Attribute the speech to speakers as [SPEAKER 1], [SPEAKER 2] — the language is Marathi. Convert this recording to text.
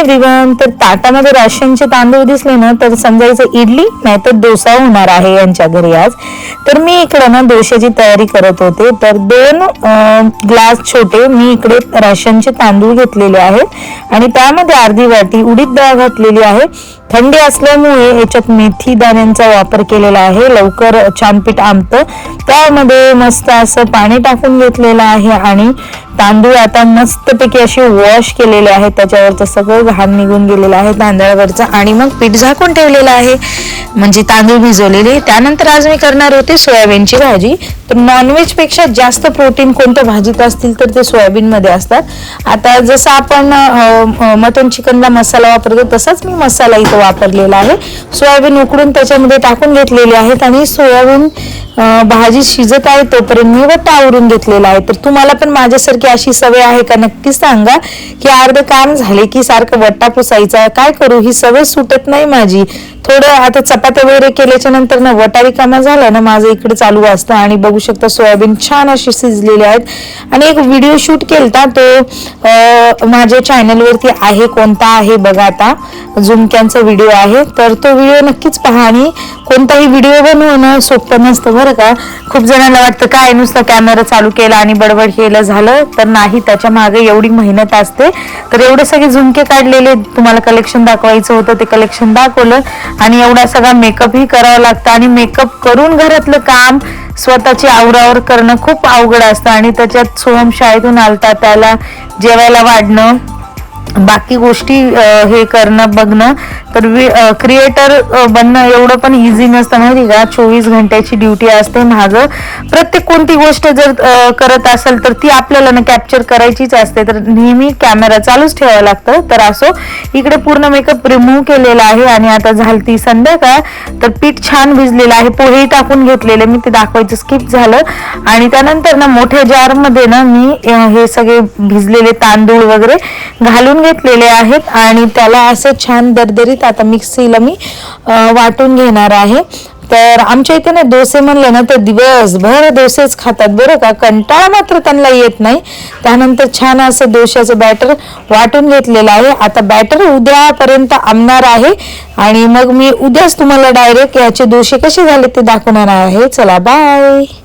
[SPEAKER 1] एव्हरीवन तर ताटामध्ये राशनचे तांदूळ दिसले ना तर समजायचं इडली नाही तर डोसा होणार आहे यांच्या घरी आज. तर मी इकडे ना डोश्याची तयारी करत होते. तर दोन ग्लास छोटे मी इकडे राशनचे तांदूळ घेतलेले आहेत. आणि त्यामध्ये अर्धी वाटी उडीद डाळ घातलेली आहे. थंडी असल्यामुळे याच्यात मेथी दाण्यांचा वापर केलेला आहे. लवकर छान पीठ आंबतं. त्यामध्ये मस्त असं पाणी टाकून घेतलेलं आहे आणि तांदूळ आता मस्तपैकी असे वॉश केलेले आहेत. त्याच्यावरचं सगळं घाण निघून गेलेलं आहे तांदळावरचं. आणि मग पीठ झाकून ठेवलेलं आहे. म्हणजे तांदूळ भिजवलेले. त्यानंतर आज मी करणार होते सोयाबीनची भाजी. तर नॉनव्हेजपेक्षा जास्त प्रोटीन कोणत्या भाजीत असतील तर ते सोयाबीन मध्ये असतात. आता जसं आपण मटन चिकनला मसाला वापरतो तसाच मी मसाला इथं वापरलेला आहे. सोयाबीन उकडून त्याच्यामध्ये टाकून घेतलेले आहेत. आणि सोयाबीन भाजी भाजी शिजत आहे तोपर्यंत मी वट्टा आवरून घेतलेला आहे. तर तुम्हाला पण माझ्यासारखी अशी सवय आहे का? नक्की सांगा की अर्ध काम झाले की सारखं वट्टा पुसायचा. काय करू? ही सवय सुटत नाही माझी. थोडं आता चपात्या वगैरे केल्याच्यानंतर ना वटारी कामा झाला ना माझं इकडे चालू असतं. आणि बघू शकता सोयाबीन छान अशी शिजलेली आहेत. आणि एक व्हिडिओ शूट केलता तो माझ्या चॅनलवरती आहे कोणता आहे बघा आता. झुमक्यांचा व्हिडिओ आहे. तर तो व्हिडिओ नक्कीच पहा आणि कोणताही व्हिडिओ बनवणं सोपं नसतं बरं का. खूप जणांना वाटतं काय नुसतं कॅमेरा चालू केला आणि बडबड केलं झालं? तर नाही त्याच्यामागे एवढी मेहनत असते. तर एवढे सगळे झुमके काढलेले तुम्हाला कलेक्शन दाखवायचं होतं ते कलेक्शन दाखवलं. आणि एवढा सगळा मेकअपही करावं लागतं. आणि मेकअप करून घरातलं काम स्वतःची आवरावर करणं खूप अवघड असतं. आणि त्याच्यात सोहम शाळेतून आलता त्याला जेवायला वाढणं बाकी गोष्टी हे करणं बघणं तर क्रिएटर बनणं एवढं पण इझी नसतं. माहिती का? चोवीस घंट्याची ड्युटी असते माझं प्रत्येक कोणती गोष्ट जर करत असेल तर ती आपल्याला ना कॅप्चर करायचीच असते. तर नेहमी कॅमेरा चालूच ठेवावं लागतं. तर असो इकडे पूर्ण मेकअप रिमूव्ह केलेला आहे आणि आता झालती संध्याकाळ. तर पीठ छान भिजलेलं आहे. पोहे टाकून घेतलेले. मी ते दाखवायचं स्किप झालं. आणि त्यानंतर ना मोठ्या जारमध्ये ना मी हे सगळे भिजलेले तांदूळ वगैरे घालून घेतलेले आहेत आणि त्याला असं छान दरदरीत आता मिक्सीला मी वाटून घेणार आहे. तर आमच्या इथे ना डोसे म्हणले ना तर दिवसभर डोसेच खातात बरं का. कंटाळा मात्र त्यांना येत नाही. त्यानंतर छान असं डोश्याचं बॅटर वाटून घेतलेलं आहे. आता बॅटर उद्यापर्यंत आमणार आहे. आणि मग मी उद्याच तुम्हाला डायरेक्ट याचे डोसे कसे झाले ते दाखवणार आहे. चला बाय